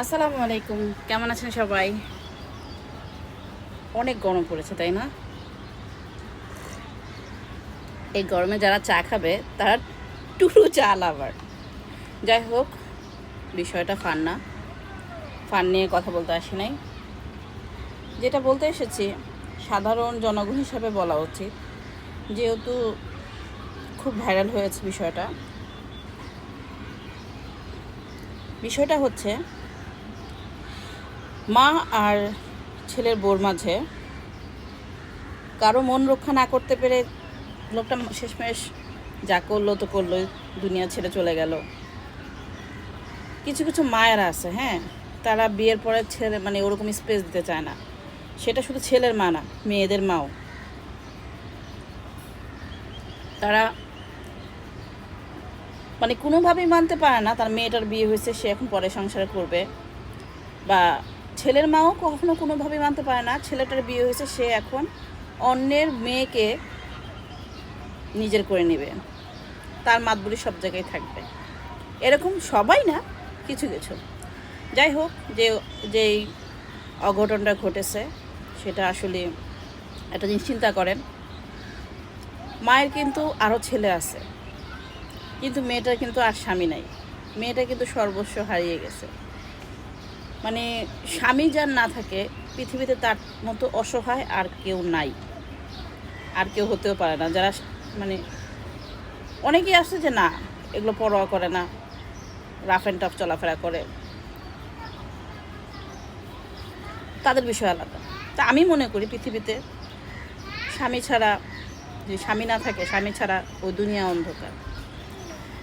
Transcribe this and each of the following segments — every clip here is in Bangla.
আসসালামু আলাইকুম। কেমন আছেন সবাই? অনেক গরম পড়েছে, তাই না? এই গরমে যারা চা খাবে, তারা টুরু চা লাভার। যাই হোক, বিষয়টা ফান না। ফান নিয়ে কথা বলতে আসি নাই। যেটা বলতে এসেছি, সাধারণ জনগণ হিসাবে বলা উচিত, যেহেতু খুব ভাইরাল হয়েছে বিষয়টা। বিষয়টা হচ্ছে মা আর ছেলের বোর মাঝে কারও মন রক্ষা না করতে পেরে লোকটা শেষমেশ যা করল তো করল দুনিয়া ছেড়ে চলে গেল। কিছু কিছু মায়েরা আছে হ্যাঁ? তারা বিয়ের পরে ছেলে মানে ওরকম স্পেস দিতে চায় না। সেটা শুধু ছেলের মা না, মেয়েদের মাও। তারা মানে কোনোভাবেই মানতে পারে না, তার মেয়েটার বিয়ে হয়েছে, সে এখন পরে সংসার করবে। বা ছেলের মাও কখনো কোনোভাবেই মানতে পারে না। ছেলেটার বিয়ে হয়েছে, সে এখন অন্যের মেয়েকে নিজের করে নেবে। তার মাতবুলি সব জায়গায় থাকবে। এরকম সবাই না, কিছু কিছু। যাই হোক, যে, যেই অঘটনটা ঘটেছে, সেটা আসলে একটা জিনিস চিন্তা করেন। মায়ের কিন্তু আরও ছেলে আছে। কিন্তু মেয়েটার কিন্তু আর স্বামী নাই। মেয়েটা কিন্তু সর্বস্ব হারিয়ে গেছে। মানে স্বামী যার না থাকে, পৃথিবীতে তার মতো অসহায় আর কেউ নাই। আর কেউ হতেও পারে না। যারা মানে অনেকেই আছে যে, না, এগুলো পরোয়া করে না। রাফ অ্যান্ড টাফ চলাফেরা করে। তাদের বিষয় আলাদা। তা আমি মনে করি পৃথিবীতে স্বামী ছাড়া যে স্বামী না থাকে, স্বামী ছাড়া ওই দুনিয়া অন্ধকার।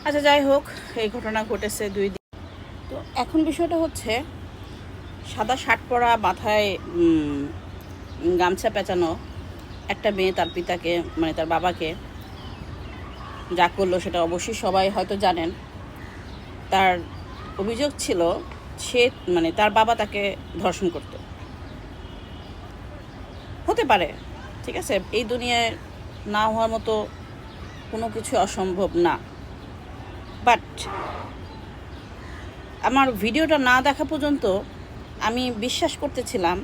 আচ্ছা যাই হোক, এই ঘটনা ঘটেছে দুই দিন। তো এখন বিষয়টা হচ্ছে সাদা শার্ট পরা মাথায় গামছা পেঁচানো একটা মেয়ে তার পিতাকে মানে তার বাবাকে যা করল সেটা অবশ্যই সবাই হয়তো জানেন। তার অভিযোগ ছিল, সে মানে তার বাবা তাকে ধর্ষণ করত। হতে পারে, ঠিক আছে? এই দুনিয়ায় না হওয়ার মতো কোনো কিছু অসম্ভব না। বাট, আমার ভিডিওটা না দেখা পর্যন্ত আমি বিশ্বাস করতেছিলাম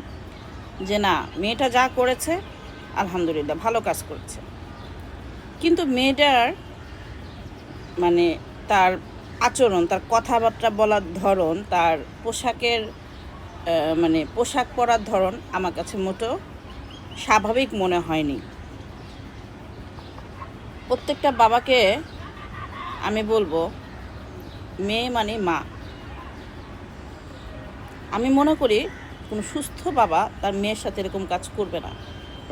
যে না, মেয়েটা যা করেছে, আলহামদুলিল্লাহ, ভালো কাজ করছে। কিন্তু মেয়েটার মানে তার আচরণ, তার কথাবার্তা বলার ধরন, তার পোশাকের মানে পোশাক পরার ধরন আমার কাছে মোটেও স্বাভাবিক মনে হয়নি। প্রত্যেকটা বাবাকে আমি বলব, মেয়ে মানে মা। আমি মনে করি কোনো সুস্থ বাবা তার মেয়ের সাথে এরকম কাজ করবে না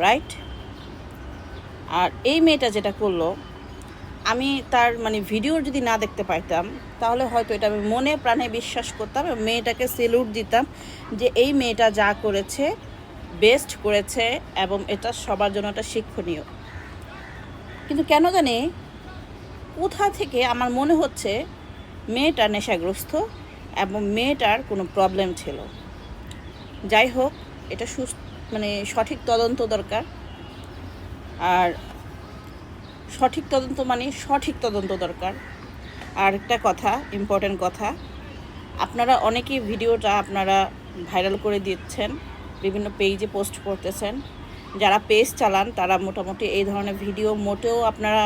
রাইট আর এই মেয়েটা যেটা করল, আমি তার মানে ভিডিও যদি না দেখতে পাইতাম, তাহলে হয়তো এটা আমি মনে প্রাণে বিশ্বাস করতাম এবং মেয়েটাকে সেলুট দিতাম যে এই মেয়েটা যা করেছে বেস্ট করেছে এবং এটা সবার জন্য একটা শিক্ষণীয়। কিন্তু কেন জানি কোথা থেকে আমার মনে হচ্ছে মেয়েটা নেশাগ্রস্ত এবং মেয়েটার কোনো প্রবলেম ছিল। যাই হোক, এটা সুস্থ মানে সঠিক তদন্ত দরকার। আর সঠিক তদন্ত মানে সঠিক তদন্ত দরকার। আর একটা কথা ইম্পর্টেন্ট কথা, আপনারা অনেকেই ভিডিওটা আপনারা ভাইরাল করে দিচ্ছেন, বিভিন্ন পেজে পোস্ট করতেছেন। যারা পেজ চালান, তারা মোটামুটি এই ধরনের ভিডিও মোটেও আপনারা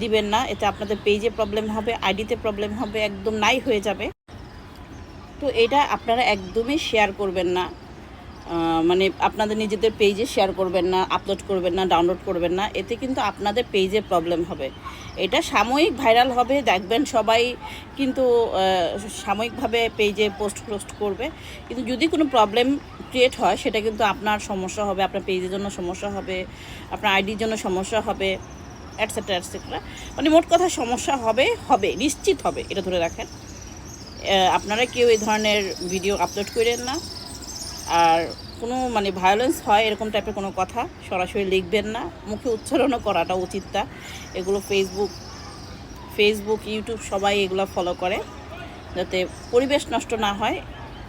দিবেন না। এতে আপনাদের পেজে প্রবলেম হবে আইডিতে প্রবলেম হবে, একদম নাই হয়ে যাবে। তো এটা আপনারা একদমই শেয়ার করবেন না। মানে আপনাদের নিজেদের পেজে শেয়ার করবেন না আপলোড করবেন না ডাউনলোড করবেন না। এতে কিন্তু আপনাদের পেজে প্রবলেম হবে। এটা সাময়িক ভাইরাল হবে, দেখবেন সবাই কিন্তু সাময়িকভাবে পেজে পোস্ট পোস্ট করবে। কিন্তু যদি কোনো প্রবলেম ক্রিয়েট হয়, সেটা কিন্তু আপনার সমস্যা হবে, আপনার পেজের জন্য সমস্যা হবে, আপনার আইডির জন্য সমস্যা হবে অ্যাটসেট্রা অ্যাটসেট্রা মানে মোট কথা সমস্যা হবে হবে, নিশ্চিত হবে, এটা ধরে রাখেন। আপনারা কেউ এই ধরনের ভিডিও আপলোড করেন না। আর কোনো মানে ভায়োলেন্স হয় এরকম টাইপের কোনো কথা সরাসরি লিখবেন না। মুখে উচ্চারণও করাটা উচিত না। এগুলো ফেসবুক ফেসবুক ইউটিউব সবাই এগুলো ফলো করে। যাতে পরিবেশ নষ্ট না হয়।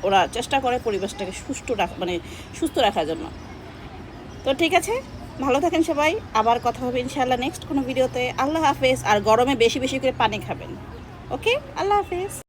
ওরা চেষ্টা করে পরিবেশটাকে সুস্থ রাখ মানে সুস্থ রাখার জন্য। তো ঠিক আছে, ভালো থাকেন সবাই। আবার কথা হবে ইনশাআল্লাহ নেক্সট কোনো ভিডিওতে আল্লাহ হাফেজ। আর গরমে বেশি বেশি করে পানি খাবেন। ওকে আল্লাহ হাফেজ।